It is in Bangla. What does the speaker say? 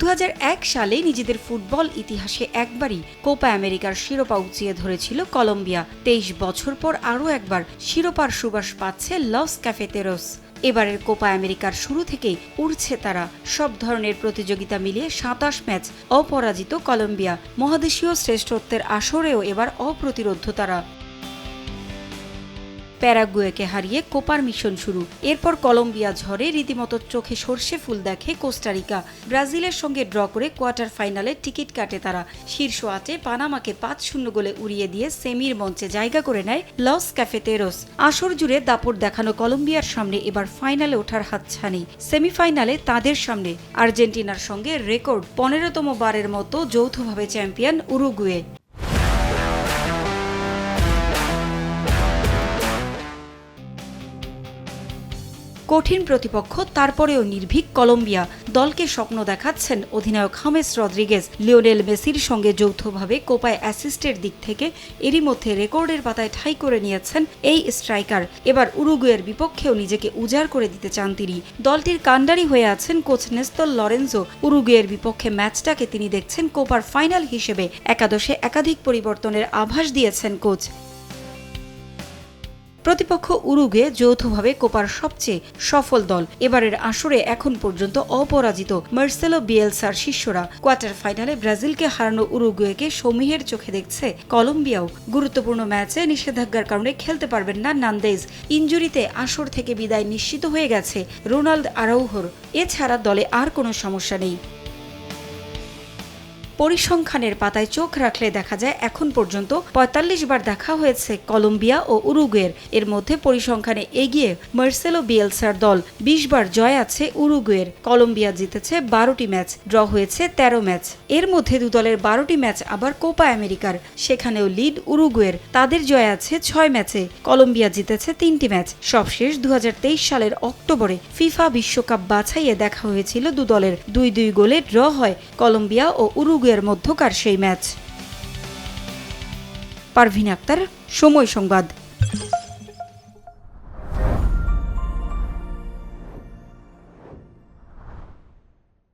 দু হাজার এক সালে নিজেদের ফুটবল ইতিহাসে একবারই কোপা আমেরিকার শিরোপা উঁচিয়ে ধরেছিল কলম্বিয়া। তেইশ বছর পর আরও একবার শিরোপার সুবাস পাচ্ছে লস ক্যাফেতেরোস। এবারের কোপা আমেরিকার শুরু থেকেই উড়ছে তারা। সব ধরনের প্রতিযোগিতা মিলিয়ে সাতাশ ম্যাচ অপরাজিত কলম্বিয়া। মহাদেশীয় শ্রেষ্ঠত্বের আসরেও এবার অপ্রতিরোধ্য তারা। প্যারাগুয়েকে হারিয়ে কোপার মিশন শুরু। এরপর কলম্বিয়া ঝড়ে রীতিমতো চোখে সর্ষে ফুল দেখে কোস্টারিকা। ব্রাজিলের সঙ্গে ড্র করে কোয়ার্টার ফাইনালে টিকিট কাটে তারা। শীর্ষ আটে পানামাকে পাঁচ শূন্য গোলে উড়িয়ে দিয়ে সেমির মঞ্চে জায়গা করে নেয় লস ক্যাফেতেরোস। আসর জুড়ে দাপট দেখানো কলম্বিয়ার সামনে এবার ফাইনালে ওঠার হাতছানি। সেমিফাইনালে তাদের সামনে। আর্জেন্টিনার সঙ্গে রেকর্ড পনেরোতম বারের মতো যৌথভাবে চ্যাম্পিয়ন উরুগুয়ে। কঠিন প্রতিপক্ষ, তারপরেও নির্ভীক কলম্বিয়া দলকে স্বপ্ন দেখাচ্ছেন অধিনায়ক হামেস রদ্রিগেজ। লিওনেল মেসির সঙ্গে যৌথভাবে কোপায় অ্যাসিস্টের দিক থেকে এরই মধ্যে রেকর্ডের পাতায় ঠাঁই করে নিয়েছেন এই স্ট্রাইকার। এবার উরুগুয়ের বিপক্ষেও নিজেকে উজাড় করে দিতে চান তিনি। দলটির কাণ্ডারি হয়ে আছেন কোচ নেস্তল লরেন্জো। উরুগুয়ের বিপক্ষে ম্যাচটাকে তিনি দেখছেন কোপার ফাইনাল হিসেবে। একাদশে একাধিক পরিবর্তনের আভাস দিয়েছেন কোচ। প্রতিপক্ষ উরুগে যৌথভাবে কোপার সবচেয়ে সফল দল। এবারের আসরে এখন পর্যন্ত অপরাজিত মার্সেলো বিয়েলসার শিষ্যরা। কোয়ার্টার ফাইনালে ব্রাজিলকে হারানো উরুগুয়েকে সমীহের চোখে দেখছে কলম্বিয়াও। গুরুত্বপূর্ণ ম্যাচে নিষেধাজ্ঞার কারণে খেলতে পারবেন না নান্দেজ। ইঞ্জুরিতে আসর থেকে বিদায় নিশ্চিত হয়ে গেছে রোনাল্ড আরাউহর। এছাড়া দলে আর কোনো সমস্যা নেই। পরিসংখ্যানের পাতায় চোখ রাখলে দেখা যায় এখন পর্যন্ত ৪৫ বার দেখা হয়েছে কলম্বিয়া ও উরুগুয়ের। এর মধ্যে পরিসংখ্যানে এগিয়ে মার্সেলো বিয়েলসার দল ২০ বার জয় আছে উরুগুয়ের। কলম্বিয়া জিতেছে বারোটি ম্যাচ, ড্র হয়েছে ১৩ ম্যাচ। এর মধ্যে দু দলের বারোটি ম্যাচ আবার কোপা আমেরিকার, সেখানেও লিড উরুগুয়ের। তাদের জয় আছে ছয় ম্যাচে, কলম্বিয়া জিতেছে তিনটি ম্যাচ। সবশেষ দু হাজার তেইশ সালের অক্টোবরে ফিফা বিশ্বকাপ বাছাইয়ে দেখা হয়েছিল দু দলের। দুই দুই গোলে ড্র হয় কলম্বিয়া ও উরুগুয়ের মধ্যকার সেই ম্যাচ। পারভিন আক্তার সময় সংবাদ।